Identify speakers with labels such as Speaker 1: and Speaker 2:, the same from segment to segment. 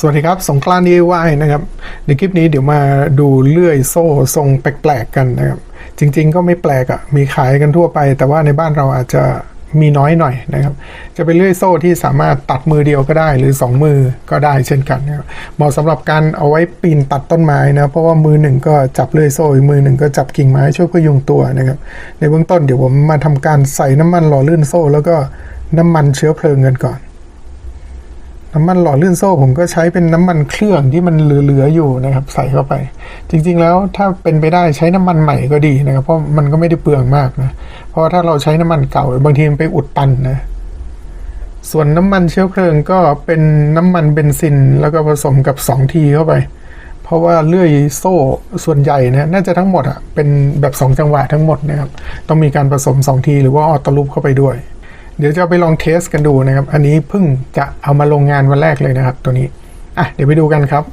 Speaker 1: สวัสดีครับ สงกรานต์ DIY นะครับ ในคลิปนี้เดี๋ยวมาดูเลื่อยโซ่ทรงแปลกๆกันนะครับ จริง ๆ ก็ไม่แปลกอะ่ะ มีขายกันทั่วไป แต่ว่าในบ้านเราอาจจะมีน้อยหน่อยนะครับ จะเป็นเลื่อยโซ่ที่สามารถตัดมือเดียวก็ได้หรือ 2 มือก็ได้เช่นกันนะครับเหมาะสำหรับการเอาไว้ปีนตัดต้นไม้นะ เพราะว่ามือหนึ่งก็จับเลื่อยโซ่อีกมือหนึ่งก็จับกิ่งไม้ช่วยพยุงตัวนะครับ ในเบื้องต้นเดี๋ยวผมมาทำการใส่น้ำมันหล่อลื่นโซ่ แล้วก็น้ำมันเชื้อเพลิงกันก่อน น้ำมันหล่อลื่นโซ่ผมก็ใช้เป็นน้ำมันเครื่องที่มันเหลือๆอยู่นะครับ ใส่เข้าไป จริง ๆ แล้วถ้าเป็นไปได้ใช้น้ำมันใหม่ก็ดีนะครับ เพราะมันก็ไม่ได้เปลืองมากนะเพราะถ้าเราใช้น้ำมันเก่าบางทีมันไปอุดตันนะส่วนน้ำมันเชื้อเพลิงก็เป็นน้ำมันเบนซิน แล้วก็ผสมกับ2ทีเข้าไป เพราะว่าเลื่อยโซ่ส่วนใหญ่นะน่าจะทั้งหมดอะเป็นแบบ 2 จังหวะทั้งหมดนะครับต้องมีการผสม2ทีหรือว่าออตลูปเข้าไปด้วย เดี๋ยวจะไปลองเทสกันดูนะครับ อันนี้เพิ่งจะเอามาลงงานวันแรกเลยนะครับ ตัวนี้ อะ เดี๋ยวไปดูกันครับ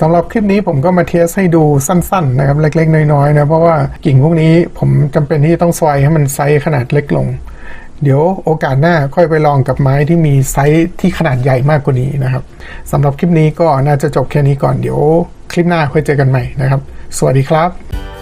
Speaker 1: สำหรับคลิปนี้ผมก็มาเทสให้ดูสั้นๆนะครับเล็กๆ น้อยๆนะเพราะว่ากิ่งพวกนี้ผมจำเป็นที่ต้องซอยให้มันไซส์ขนาดเล็กลง เดี๋ยวโอกาสหน้าค่อยไปลองกับไม้ที่มีไซส์ที่ขนาดใหญ่มากกว่านี้นะครับสำหรับคลิปนี้ก็น่าจะจบแค่นี้ก่อนเดี๋ยว คลิปหน้าค่อยเจอกันใหม่นะครับ สวัสดีครับ